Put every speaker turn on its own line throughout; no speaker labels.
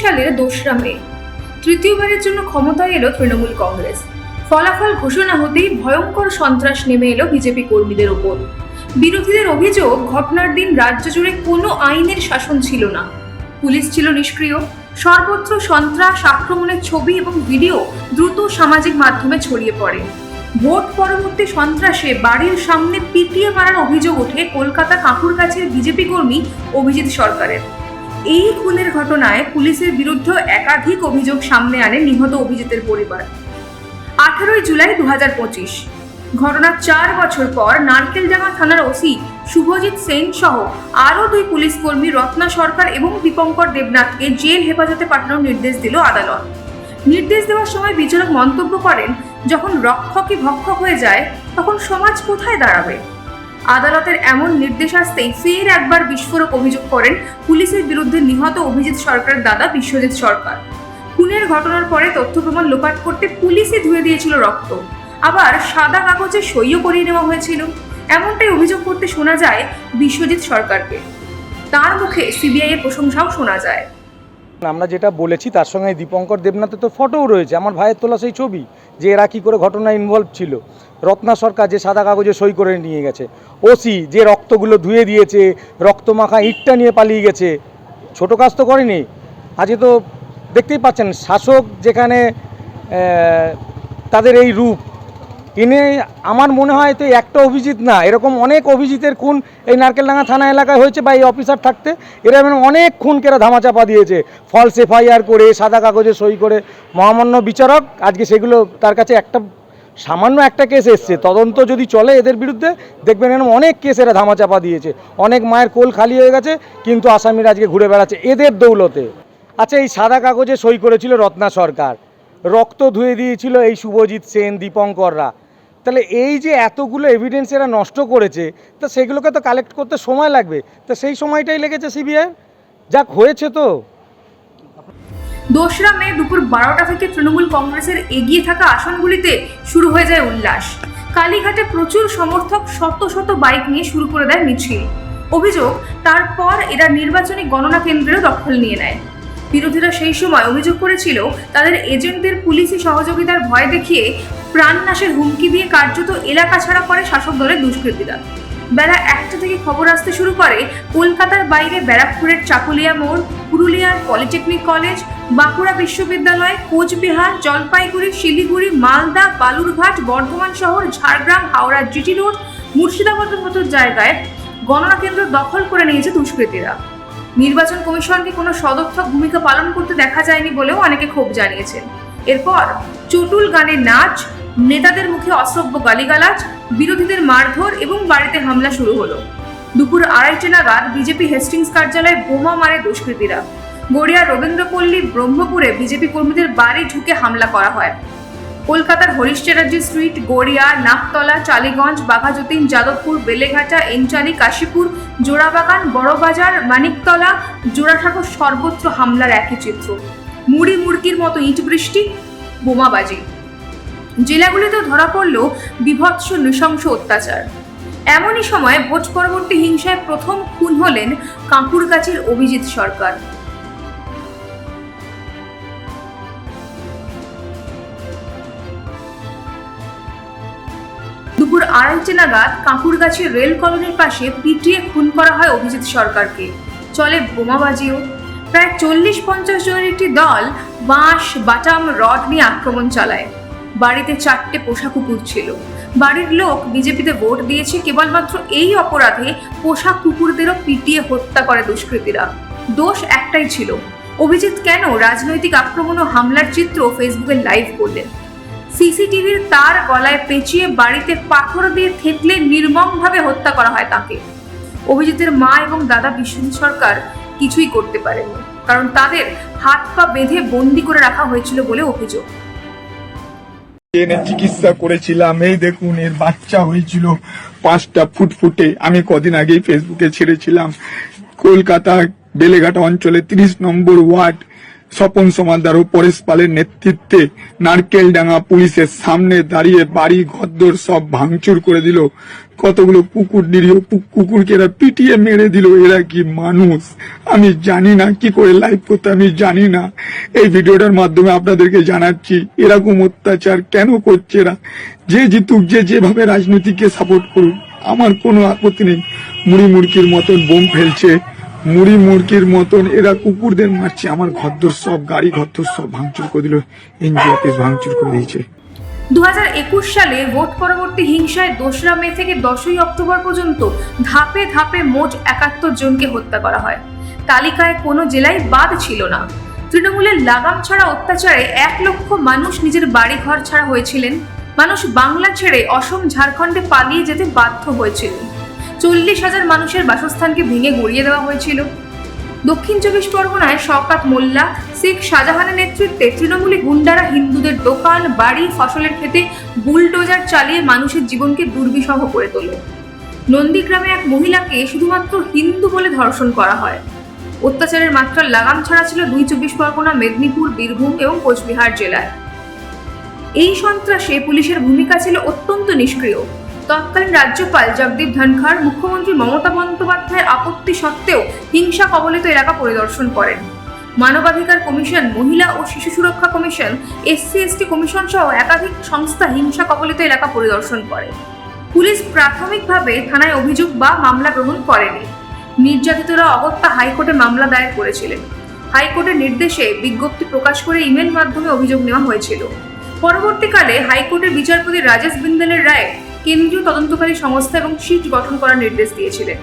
সালের দোসরা মে। তৃতীয়বারের জন্য ক্ষমতায় এলো তৃণমূল কংগ্রেস। ফলাফল ঘোষণা হতেই ভয়ঙ্কর সন্ত্রাস নেমে এলো বিজেপি কর্মীদের ওপর। বিরোধীদের অভিযোগ, ঘটনার দিন রাজ্য জুড়ে কোনো আইনের শাসন ছিল না। পুলিশ ছিল নিষ্ক্রিয়। সর্বত্র সন্ত্রাস, আক্রমণের ছবি এবং ভিডিও দ্রুত সামাজিক মাধ্যমে ছড়িয়ে পড়ে। ভোট পরবর্তী সন্ত্রাসে বাড়ির সামনে পিটিয়ে মারার অভিযোগ ওঠে কলকাতা কাকুরগাছের বিজেপি কর্মী অভিজিৎ সরকারের। এই খুনের ঘটনায় পুলিশের বিরুদ্ধে একাধিক অভিযোগ সামনে আনে নিহত অভিজিতের পরিবার। আঠারোই জুলাই দু হাজার পঁচিশ। ঘটনার চার বছর পর নারকেলডাঙ্গা থানার ওসি শুভজিৎ সেন সহ আরও দুই পুলিশ কর্মী রত্না সরকার এবং দীপঙ্কর দেবনাথকে জেল হেফাজতে পাঠানোর নির্দেশ দিল আদালত। নির্দেশ দেওয়ার সময় বিচারক মন্তব্য করেন, যখন রক্ষকই ভক্ষক হয়ে যায়, তখন সমাজ কোথায় দাঁড়াবে? আদালতের এমন নির্দেশ আসতেই ফের একবার বিস্ফোরক অভিযোগ করেন পুলিশের বিরুদ্ধে নিহত অভিজিৎ সরকারের দাদা বিশ্বজিৎ সরকার। খুনের ঘটনার পরে তথ্য প্রমাণ লোপাট করতে পুলিশই ধুয়ে দিয়েছিল রক্ত। আবার সাদা কাগজে সইও করিয়ে নেওয়া হয়েছিল। এমনটাই অভিযোগ করতে শোনা যায় বিশ্বজিৎ সরকারকে। তার মুখে সিবিআই এর প্রশংসাও শোনা যায়।
আমরা যেটা বলেছি, তার সঙ্গে দীপঙ্কর দেবনাথের তো ফটোও রয়েছে। আমার ভাইয়ের তোলা সেই ছবি, যে এরা কী করে ঘটনায় ইনভলভ ছিল। রত্না সরকার যে সাদা কাগজে সই করে নিয়ে গেছে। ওসি যে রক্তগুলো ধুয়ে দিয়েছে রক্ত মাখা ইটটা নিয়ে পালিয়ে গেছে। ছোটো কাজ তো করেনি। আজকে তো দেখতেই পাচ্ছেন, শাসক যেখানে তাদের এই রূপ ইনি, আমার মনে হয় তো একটা অভিজিৎ না, এরকম অনেক অভিজিতের খুন এই নারকেলডাঙ্গা থানা এলাকায় হয়েছে বা এই অফিসার থাকতে, এরা এমন অনেক খুনকে এরা ধামাচাপা দিয়েছে। ফলস এফআইআর করে, সাদা কাগজে সই করে, মহামান্য বিচারক, আজকে সেগুলো তার কাছে একটা, সামান্য একটা কেস এসছে। তদন্ত যদি চলে এদের বিরুদ্ধে, দেখবেন এরকম অনেক কেস এরা ধামাচাপা দিয়েছে। অনেক মায়ের কোল খালি হয়ে গেছে, কিন্তু আসামিরা আজকে ঘুরে বেড়াচ্ছে এদের দৌলতে। আচ্ছা এই সাদা কাগজে সই করেছিল রত্না সরকার। রক্ত ধুয়ে দিয়েছিল এই শুভজিৎ সেন, দীপঙ্কররা। তাহলে এই যে এতগুলো এভিডেন্স এরা নষ্ট করেছে, তা সেগুলোকে তো কালেক্ট করতে সময় লাগবে। তা সেই সময়টাই লেগেছে সিবিআই যাক, হয়েছে তো।
দোসরা মে দুপুর বারোটা থেকে তৃণমূল কংগ্রেসের এগিয়ে থাকা আসনগুলিতে শুরু হয়ে যায় উল্লাস। কালীঘাটে প্রচুর সমর্থক শত শত বাইক নিয়ে শুরু করে দেয় মিছিল। অভিযোগ, তারপর এরা নির্বাচনী গণনা কেন্দ্রেও দখল নিয়ে নেয়। বিরোধীরা সেই সময় অভিযোগ করেছিল, তাদের এজেন্টদের পুলিশি সহযোগিতার ভয় দেখিয়ে প্রাণনাশের হুমকি দিয়ে কার্যত এলাকা ছাড়া করে শাসক দলের দুষ্কৃতীরা। বেলা একটা থেকে খবর আসতে শুরু করে কলকাতার বাইরে ব্যারাকপুরের চাকুলিয়া মোড় পুরুলিয়ার পলিটেকনিক কলেজ, বাঁকুড়া বিশ্ববিদ্যালয়, কোচবিহার, জলপাইগুড়ি, শিলিগুড়ি, মালদা, বালুরঘাট, বর্ধমান শহর, ঝাড়গ্রাম, হাওড়া জিটি রোড মুর্শিদাবাদের মতো জায়গায় গণনা কেন্দ্র দখল করে নিয়েছে দুষ্কৃতীরা। নির্বাচন কমিশনকে কোনো সদর্থক ভূমিকা পালন করতে দেখা যায়নি বলেও অনেকে ক্ষোভ জানিয়েছেন। এরপর, চটুল গানে নাচ, নেতাদের মুখে অশ্রব্য গালিগালাজ, বিরোধীদের মারধর এবং বাড়িতে হামলা শুরু হলো। দুপুর আড়াইটে নাগাদ বিজেপি হেস্টিংস কার্যালয়ে বোমা মারে দুষ্কৃতীরা। গড়িয়া রবীন্দ্রপল্লী, ব্রহ্মপুরে বিজেপি কর্মীদের বাড়ি ঢুকে হামলা করা হয়। কলকাতার হরিশ চ্যাটার্জি স্ট্রিট, গড়িয়া, নাকতলা, চালিগঞ্জ, বাঘাযতীন, যাদবপুর, বেলেঘাটা এনচালি কাশীপুর, জোড়াবাগান, বড়বাজার, মানিকতলা, জোড়াঠাকুর সর্বত্র হামলার একই চিত্র। মুড়ি মুড়কির মতো ইট বৃষ্টি, বোমাবাজি। জেলাগুলিতেও ধরা পড়ল বিভৎস নৃশংস অত্যাচার। এমনই সময় ভোট পরবর্তী হিংসায় প্রথম খুন হলেন কাঁকুরগাছির অভিজিৎ সরকার। আড়াইটে নাগাদ কাঁকুরগাছির রেল কলোনির পাশে পিটিয়ে খুন করা হয় অভিজিৎ সরকারকে। চলে বোমাবাজিও। প্রায় চল্লিশ পঞ্চাশ জনের একটি দল বাঁশ, বাটাম, রড নিয়ে আক্রমণ চালায়। বাড়িতে চারটে পোষা কুকুর ছিল। বাড়ির লোক বিজেপিতে ভোট দিয়েছে কেবলমাত্র এই অপরাধে পোষা কুকুরদেরও পিটিয়ে হত্যা করে দুষ্কৃতীরা। দোষ একটাই ছিল। অভিজিৎ কেন রাজনৈতিক আক্রমণ ও হামলার চিত্র ফেসবুকে লাইভ করলেন? সিসিটিভির তার গলায় পেঁচিয়ে বাড়িতে পাথর দিয়ে থেতলে নির্মমভাবে হত্যা করা হয় তাকে। অভিজিতের মা এবং দাদা বিশ্বজিৎ সরকার কিছুই করতে পারেননি, কারণ তাদের হাত পা বেঁধে বন্দি করে রাখা হয়েছিল বলে অভিযোগ।
এনে চিকিৎসা করেছিলাম, এই দেখুন, এর বাচ্চা হয়েছিল পাঁচটা ফুটফুটে। আমি কদিন আগেই ফেসবুকে ছেড়েছিলাম। কলকাতা, বেলেঘাটা অঞ্চলে তিরিশ নম্বর ওয়ার্ড স্বপন সমাদার ও পরেশ পালের নেতৃত্বে নারকেলডাঙ্গা পুলিশের সামনে দাঁড়িয়ে বাড়ি, ঘরদোর সব ভাঙচুর করে দিল। কতগুলো কুকুর নিরীহ কুকুরকে এরা পিটিয়ে মেরে দিল। এরা কি মানুষ? আমি জানি না, কি করে লাইভ করতে আমি জানি না। এই ভিডিওটার মাধ্যমে আপনাদেরকে জানাচ্ছি, এরকম অত্যাচার কেন করছে এরা? যে জিতুক, যে যেভাবে রাজনীতিকে সাপোর্ট করুক, আমার কোনো আপত্তি নেই। মুড়ি মুড়কির মতন বোম ফেলছে মুড়ি মুড়কির মতন এরা কুকুরদের মারছে। আমার ঘরদোর সব, গাড়ি ঘরদোর সব ভাঙচুর করে দিল। এনজিও অফিস ভাঙচুর করে দিয়েছে।
দু সালে ভোট পরবর্তী হিংসায় দোসরা মে থেকে দশই অক্টোবর পর্যন্ত ধাপে ধাপে মোট একাত্তর জনকে হত্যা করা হয়। তালিকায় কোনো জেলায় বাদ ছিল না। তৃণমূলের লাগাম ছাড়া অত্যাচারে এক লক্ষ মানুষ নিজের বাড়ি ঘর ছাড়া হয়েছিলেন। মানুষ বাংলা ছেড়ে অসম ঝাড়খণ্ডে পালিয়ে যেতে বাধ্য হয়েছিলেন। চল্লিশ হাজার মানুষের বাসস্থানকে ভেঙে গড়িয়ে দেওয়া হয়েছিল। দক্ষিণ চব্বিশ পরগনায় শওকাত মোল্লা, শেখ শাহজাহানের নেতৃত্বে তৃণমূলী গুন্ডারা হিন্দুদের দোকান, বাড়ি, ফসলের ক্ষেতে বুলডোজার চালিয়ে মানুষের জীবনকে দুর্বিষহ করে তোলে। নন্দীগ্রামে এক মহিলাকে শুধুমাত্র হিন্দু বলে ধর্ষণ করা হয়। অত্যাচারের মাত্রা লাগাম ছাড়া ছিল দুই চব্বিশ পরগনা, মেদিনীপুর, বীরভূম এবং কোচবিহার জেলায়। এই সন্ত্রাসে পুলিশের ভূমিকা ছিল অত্যন্ত নিষ্ক্রিয়। তৎকালীন রাজ্যপাল জগদীপ ধনখড়, মুখ্যমন্ত্রী মমতা বন্দ্যোপাধ্যায়ের আপত্তি সত্ত্বেও হিংসা কবলিত এলাকা পরিদর্শন করেন। মানবাধিকার কমিশন, মহিলা ও শিশু সুরক্ষা কমিশন এসসি এসটি কমিশন সহ একাধিক সংস্থা হিংসা কবলিত এলাকা পরিদর্শন করে। পুলিশ প্রাথমিকভাবে থানায় অভিযোগ বা মামলা গ্রহণ করেনি। নির্যাতিতরা অগত্যা হাইকোর্টে মামলা দায়ের করেছিলেন। হাইকোর্টের নির্দেশে বিজ্ঞপ্তি প্রকাশ করে ইমেল মাধ্যমে অভিযোগ নেওয়া হয়েছিল। পরবর্তীকালে হাইকোর্টের বিচারপতি রাজেশ বিন্দেলের রায় কেন্দ্রীয় তদন্তকারী সংস্থা এবং সিট গঠন করার নির্দেশ দিয়েছিলেন।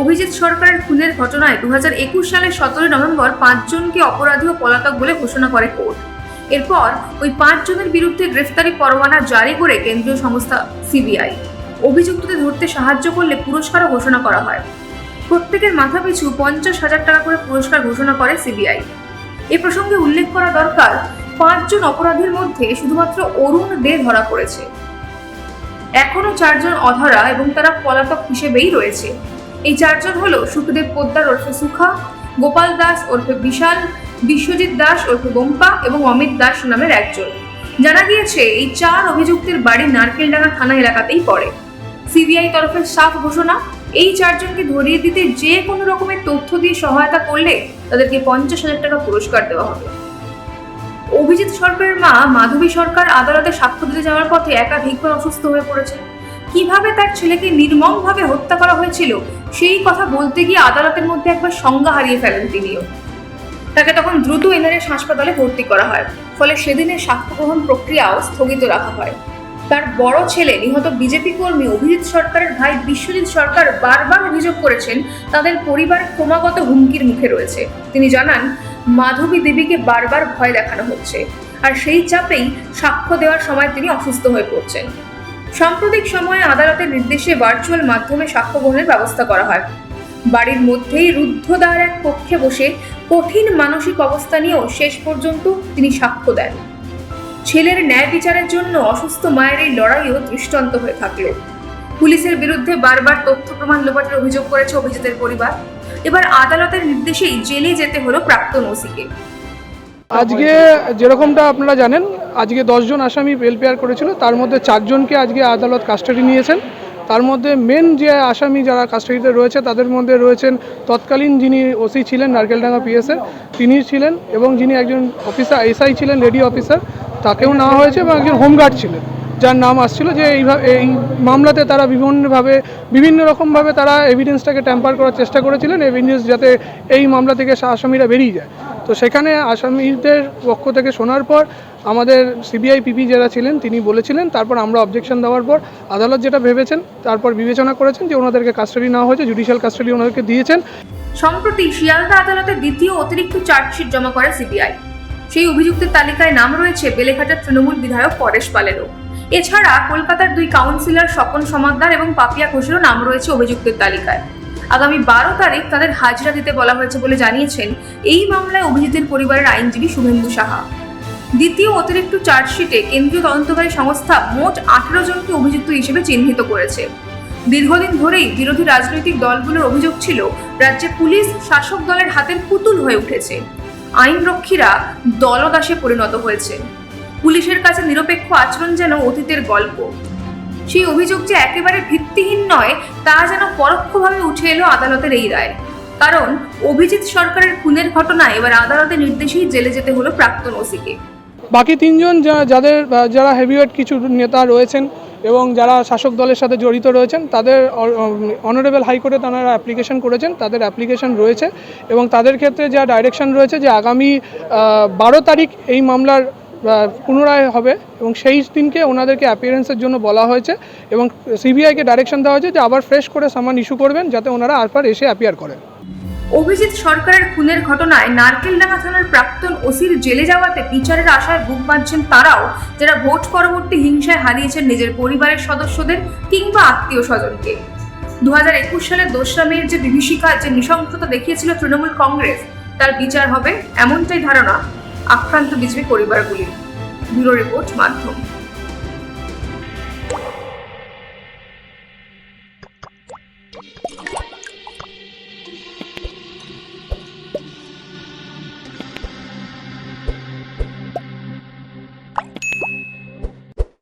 অভিজিৎ সরকারের খুনের ঘটনায় দু হাজার একুশ সালের সতেরোই নভেম্বর পাঁচজনকে অপরাধী ও পলাতক বলে ঘোষণা করে কোর্ট। এরপর ওই পাঁচজনের বিরুদ্ধে গ্রেফতারি পরোয়ানা জারি করে কেন্দ্রীয় সংস্থা সিবিআই। অভিযুক্তদের ধরতে সাহায্য করলে পুরস্কারও ঘোষণা করা হয়। প্রত্যেকের মাথাপিছু পঞ্চাশ হাজার টাকা করে পুরস্কার ঘোষণা করে সিবিআই। এ প্রসঙ্গে উল্লেখ করা দরকার পাঁচজন অপরাধীর মধ্যে শুধুমাত্র অরুণ দে ধরা পড়েছে। এখনও চারজন অধরা এবং তারা পলাতক হিসেবেই রয়েছে। এই চারজন হলো সুখদেব পোদ্দার ওরফে সুখা, গোপাল দাস ওরফে বিশাল, বিশ্বজিৎ দাস ওরফে গোম্পা এবং অমিত দাস নামের একজন। জানা গিয়েছে, এই চার অভিযুক্তের বাড়ি নারকেলডাঙ্গা থানা এলাকাতেই পড়ে। সিবিআই তরফের সাফ ঘোষণা, এই চারজনকে ধরিয়ে দিতে যে কোনো রকমের তথ্য দিয়ে সহায়তা করলে তাদেরকে পঞ্চাশ হাজার টাকা পুরস্কার দেওয়া হবে। অভিজিৎ সরকারের মা মাধবী সরকার আদালতে সাক্ষ্য দিতে যাওয়ার পথে একাধিকবার অসুস্থ হয়ে পড়েছে। কীভাবে তার ছেলেকে নির্মমভাবে হত্যা করা হয়েছিল, সেই কথা বলতে গিয়ে আদালতের মধ্যে একবার সংজ্ঞা হারিয়ে ফেলেন তিনিও। তাকে তখন দ্রুত এনআরএস হাসপাতালে ভর্তি করা হয়, ফলে সেদিনের সাক্ষ্য গ্রহণ প্রক্রিয়াও স্থগিত রাখা হয়। তার বড় ছেলে নিহত বিজেপি কর্মী অভিজিৎ সরকারের ভাই বিশ্বজিৎ সরকার বারবার অভিযোগ করেছেন তাদের পরিবার ক্রমাগত হুমকির মুখে রয়েছে। তিনি জানান, মাধবী দেবীকে বারবার ভয় দেখানো হচ্ছে আর সেই চাপেই সাক্ষ্য দেওয়ার সময় তিনি অসুস্থ হয়ে পড়ছেন। সাম্প্রতিক সময়ে আদালতের নির্দেশে ভার্চুয়াল মাধ্যমে সাক্ষ্য গ্রহণের ব্যবস্থা করা হয়। বাড়ির মধ্যেই রুদ্ধদ্বার এক কক্ষে বসে কঠিন মানসিক অবস্থা নিয়েও শেষ পর্যন্ত তিনি সাক্ষ্য দেন। ছেলের ন্যায় বিচারের জন্য অসুস্থ মায়ের এই লড়াইও দৃষ্টান্ত হয়ে থাকল। পুলিশের বিরুদ্ধে বারবার তথ্য প্রমাণ লোপাটের অভিযোগ করেছে অভিজিতের পরিবার। এবার আদালতের নির্দেশেই জেলে যেতে হলো প্রাক্তন ওসিকে।
আজকে যেরকমটা আপনারা জানেন, আজকে দশজন আসামি বেল করেছিল, তার মধ্যে চারজনকে আজকে আদালত কাস্টাডি নিয়েছেন। তার মধ্যে মেন যে আসামি যারা কাস্টাডিতে রয়েছে, তাদের মধ্যে রয়েছেন তৎকালীন যিনি ওসি ছিলেন নারকেলডাঙ্গা পিএসএ তিনি ছিলেন এবং যিনি একজন অফিসার এসআই ছিলেন লেডি অফিসার তাকেও নেওয়া হয়েছে এবং একজন হোমগার্ড ছিলেন, যার নাম আসছিল যে এইভাবে এই মামলাতে তারা বিভিন্নভাবে, বিভিন্ন রকমভাবে তারা এভিডেন্সটাকে ট্যাম্পার করার চেষ্টা করেছিলেন এভিডেন্স যাতে এই মামলা থেকে আসামিরা বেরিয়ে যায়। তো সেখানে আসামিদের পক্ষ থেকে শোনার পর আমাদের সিবিআই পিপি যারা ছিলেন, তিনি বলেছিলেন, তারপর আমরা অবজেকশন দেওয়ার পর আদালত যেটা ভেবেছেন, তারপর বিবেচনা করেছেন যে ওনাদেরকে কাস্টাডি নেওয়া হয়েছে জুডিশিয়াল কাস্টাডি ওনাদেরকে দিয়েছেন।
সম্প্রতি শিয়ালদা আদালতে দ্বিতীয় অতিরিক্ত চার্জশিট জমা করে সিবিআই সেই অভিযুক্তের তালিকায় নাম রয়েছে বেলেঘাটার তৃণমূল বিধায়ক পরেশ পালেরও। এছাড়া কলকাতার দুই কাউন্সিলর স্বপন সমাদ্দার এবং পাপিয়া ঘোষেরও নাম রয়েছে অভিযুক্তের তালিকায়। আগামী বারো তারিখ তাদের হাজিরা দিতে বলা হয়েছে বলে জানিয়েছেন এই মামলায় অভিজিতের পরিবারের আইনজীবী শুভেন্দু সাহা। দ্বিতীয় অতিরিক্ত চার্জশিটে কেন্দ্রীয় তদন্তকারী সংস্থা মোট আঠেরো জনকে অভিযুক্ত হিসেবে চিহ্নিত করেছে। দীর্ঘদিন ধরেই বিরোধী রাজনৈতিক দলগুলোর অভিযোগ ছিল, রাজ্যে পুলিশ শাসক দলের হাতের পুতুল হয়ে উঠেছে। আইনরক্ষীরা দলদাসে পরিণত হয়েছে। পুলিশের কাছে নিরপেক্ষ আচরণ যেন অতীতের গল্প। সেই অভিযোগ যে একেবারে ভিত্তিহীন নয়, তা যেন পরোক্ষভাবে উঠে এলো আদালতের এই রায়। কারণ, অভিজিৎ সরকারের খুনের ঘটনায় এবার আদালতের নির্দেশেই জেলে যেতে হলো প্রাক্তন ওসিকে।
বাকি তিনজন যাদের যারা হেভিওয়েট কিছু নেতা রয়েছেন এবং যারা শাসক দলের সাথে জড়িত রয়েছেন, তাদের অনারেবল হাইকোর্টে তারা অ্যাপ্লিকেশন করেছেন, তাদের অ্যাপ্লিকেশন রয়েছে এবং তাদের ক্ষেত্রে যা ডাইরেকশন রয়েছে যে আগামী বারো তারিখ এই মামলার পুনরায় হবে এবং সেই দিনকে ওনাদেরকে অ্যাপিয়ারেন্সের জন্য বলা হয়েছে এবং সিবিআইকে ডাইরেকশন দেওয়া হয়েছে যে আবার ফ্রেশ করে সামান ইস্যু করবেন যাতে ওনারা আরবার এসে অ্যাপিয়ার করেন।
অভিজিৎ সরকারের খুনের ঘটনায় নারকেলডাঙ্গা থানার প্রাক্তন ওসির জেলে যাওয়াতে বিচারের আশায় বুক বাঁধছেন তারাও, যারা ভোট পরবর্তী হিংসায় হারিয়েছেন নিজের পরিবারের সদস্যদের কিংবা আত্মীয় স্বজনকে দু হাজার একুশ সালে দোসরা মেয়ের যে বিভীষিকা, যে নৃশংসতা দেখিয়েছিল তৃণমূল কংগ্রেস, তার বিচার হবে এমনটাই ধারণা আক্রান্ত বিজেপি পরিবারগুলির। ব্যুরো রিপোর্ট মাধ্যম।